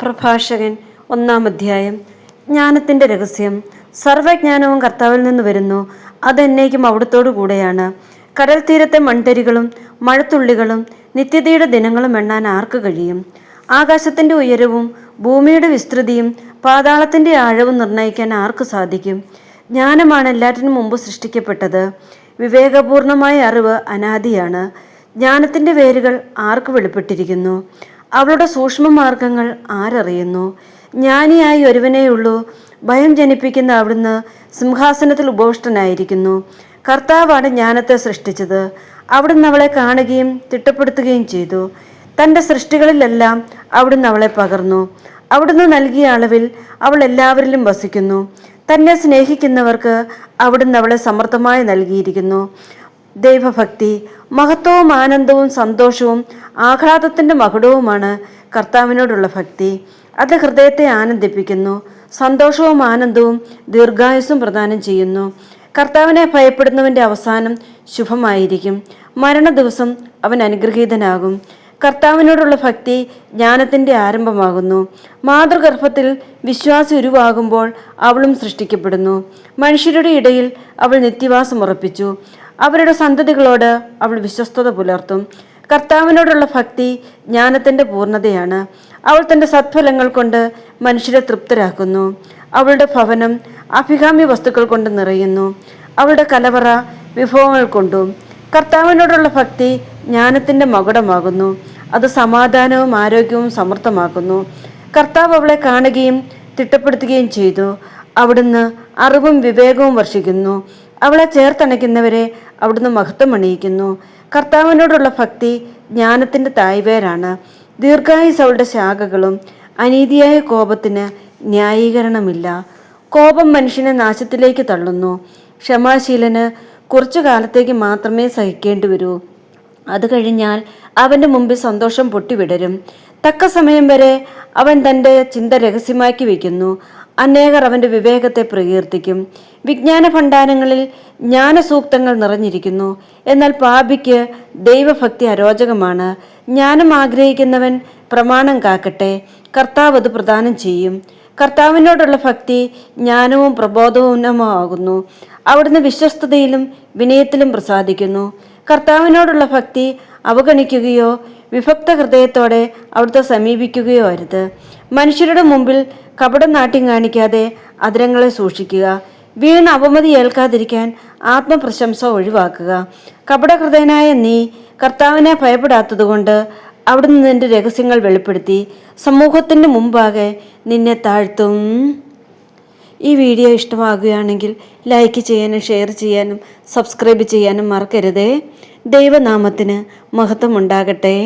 പ്രഭാഷകൻ ഒന്നാം അധ്യായം. ജ്ഞാനത്തിന്റെ രഹസ്യം. സർവജ്ഞാനവും കർത്താവിൽ നിന്ന് വരുന്നു. അതെന്നേക്കും അവിടുത്തോടു കൂടെയാണ്. കടൽ തീരത്തെ മൺതരികളും മഴത്തുള്ളികളും നിത്യതയുടെ ദിനങ്ങളും എണ്ണാൻ ആർക്ക് കഴിയും? ആകാശത്തിന്റെ ഉയരവും ഭൂമിയുടെ വിസ്തൃതിയും പാതാളത്തിന്റെ ആഴവും നിർണയിക്കാൻ ആർക്ക് സാധിക്കും? ജ്ഞാനമാണ് എല്ലാറ്റിനും മുമ്പ് സൃഷ്ടിക്കപ്പെട്ടത്. വിവേകപൂർണമായ അറിവ് അനാദിയാണ്. ജ്ഞാനത്തിന്റെ വേരുകൾ ആർക്ക് വെളിപ്പെട്ടിരിക്കുന്നു? അവളുടെ സൂക്ഷ്മമാർഗങ്ങൾ ആരറിയുന്നു? ജ്ഞാനിയായി ഒരുവനേയുള്ളൂ ഭയം ജനിപ്പിക്കുന്ന അവിടുന്ന് സിംഹാസനത്തിൽ ഉപവിഷ്ടനായിരിക്കുന്നു. കർത്താവാണ് ജ്ഞാനത്തെ സൃഷ്ടിച്ചത്. അവിടുന്ന് അവളെ കാണുകയും തിട്ടപ്പെടുത്തുകയും ചെയ്തു. തന്റെ സൃഷ്ടികളിലെല്ലാം അവിടുന്ന് അവളെ പകർന്നു. അവിടുന്ന് നൽകിയ അളവിൽ അവൾ എല്ലാവരിലും വസിക്കുന്നു. തന്നെ സ്നേഹിക്കുന്നവർക്ക് അവിടുന്ന് അവളെ സമർത്ഥമായി നൽകിയിരിക്കുന്നു. ദൈവഭക്തി മഹത്വവും ആനന്ദവും സന്തോഷവും ആഹ്ലാദത്തിന്റെ മകുടവുമാണ് കർത്താവിനോടുള്ള ഭക്തി. അത് ഹൃദയത്തെ ആനന്ദിപ്പിക്കുന്നു സന്തോഷവും ആനന്ദവും ദീർഘായുസ്സും പ്രദാനം ചെയ്യുന്നു. കർത്താവിനെ ഭയപ്പെടുന്നവന്റെ അവസാനം ശുഭമായിരിക്കും. മരണ ദിവസം അവൻ അനുഗ്രഹീതനാകും. കർത്താവിനോടുള്ള ഭക്തി ജ്ഞാനത്തിന്റെ ആരംഭമാകുന്നു. മാതൃഗർഭത്തിൽ വിശ്വാസി ഉരുവാകുമ്പോൾ അവളും സൃഷ്ടിക്കപ്പെടുന്നു. മനുഷ്യരുടെ ഇടയിൽ അവൾ നിത്യവാസം ഉറപ്പിച്ചു. അവരുടെ സന്തതികളോട് അവൾ വിശ്വസ്തത പുലർത്തും. കർത്താവിനോടുള്ള ഭക്തി ജ്ഞാനത്തിന്റെ പൂർണതയാണ്. അവൾ തന്റെ സത്ഫലങ്ങൾ കൊണ്ട് മനുഷ്യരെ തൃപ്തരാക്കുന്നു. അവളുടെ ഭവനം അഭികാമ്യ വസ്തുക്കൾ കൊണ്ട് നിറയുന്നു. അവളുടെ കലവറ വിഭവങ്ങൾ കൊണ്ടും കർത്താവിനോടുള്ള ഭക്തി ജ്ഞാനത്തിന്റെ മകുടമാകുന്നു. അത് സമാധാനവും ആരോഗ്യവും സമൃദ്ധമാക്കുന്നു കർത്താവ് അവളെ കാണുകയും തിട്ടപ്പെടുത്തുകയും ചെയ്തു. അവിടുന്ന് അറിവും വിവേകവും വർഷിക്കുന്നു. അവളെ ചേർത്തണയ്ക്കുന്നവരെ അവിടുന്ന് മഹത്വം അണിയിക്കുന്നു. കർത്താവിനോടുള്ള ഭക്തി ജ്ഞാനത്തിന്റെ തായ്വേരാണ്. ദീർഘായുസ് അവളുടെ ശാഖകളും അനീതിയായ കോപത്തിന് ന്യായീകരണമില്ല. കോപം മനുഷ്യനെ നാശത്തിലേക്ക് തള്ളുന്നു. ക്ഷമാശീലന് കുറച്ചു കാലത്തേക്ക് മാത്രമേ സഹിക്കേണ്ടി വരൂ. അത് കഴിഞ്ഞാൽ അവന്റെ മുമ്പിൽ സന്തോഷം പൊട്ടിവിടരും. തക്ക സമയം വരെ അവൻ തന്റെ ചിന്ത രഹസ്യമാക്കി വയ്ക്കുന്നു. അനേകർ അവന്റെ വിവേകത്തെ പ്രകീർത്തിക്കും. വിജ്ഞാന ഭണ്ഡാരങ്ങളിൽ ജ്ഞാനസൂക്തങ്ങൾ നിറഞ്ഞിരിക്കുന്നു. എന്നാൽ പാപിക്ക് ദൈവഭക്തി അരോചകമാണ്. ജ്ഞാനം ആഗ്രഹിക്കുന്നവൻ പ്രമാണം കാക്കട്ടെ. കർത്താവ് അത് പ്രദാനം ചെയ്യും. കർത്താവിനോടുള്ള ഭക്തി ജ്ഞാനവും പ്രബോധവുമാകുന്നു അവിടുന്ന് വിശ്വസ്തതയിലും വിനയത്തിലും പ്രസാദിക്കുന്നു. കർത്താവിനോടുള്ള ഭക്തി അവഗണിക്കുകയോ വിഭക്ത ഹൃദയത്തോടെ അവിടുത്തെ സമീപിക്കുകയോ അരുത് മനുഷ്യരുടെ മുമ്പിൽ കപടം നാട്യം കാണിക്കാതെ അതിരങ്ങളെ സൂക്ഷിക്കുക വീണ് അപമതി ഏൽക്കാതിരിക്കാൻ ആത്മപ്രശംസ ഒഴിവാക്കുക. കപടഹൃദയനായ നീ കർത്താവിനെ ഭയപ്പെടാത്തതുകൊണ്ട് അവിടുന്ന് നിന്റെ രഹസ്യങ്ങൾ വെളിപ്പെടുത്തി സമൂഹത്തിന്റെ മുമ്പാകെ നിന്നെ താഴ്ത്തും. ഈ വീഡിയോ ഇഷ്ടമാകുകയാണെങ്കിൽ ലൈക്ക് ചെയ്യാനും ഷെയർ ചെയ്യാനും സബ്സ്ക്രൈബ് ചെയ്യാനും മറക്കരുതേ. ദൈവനാമത്തിന് മഹത്വം ഉണ്ടാകട്ടെ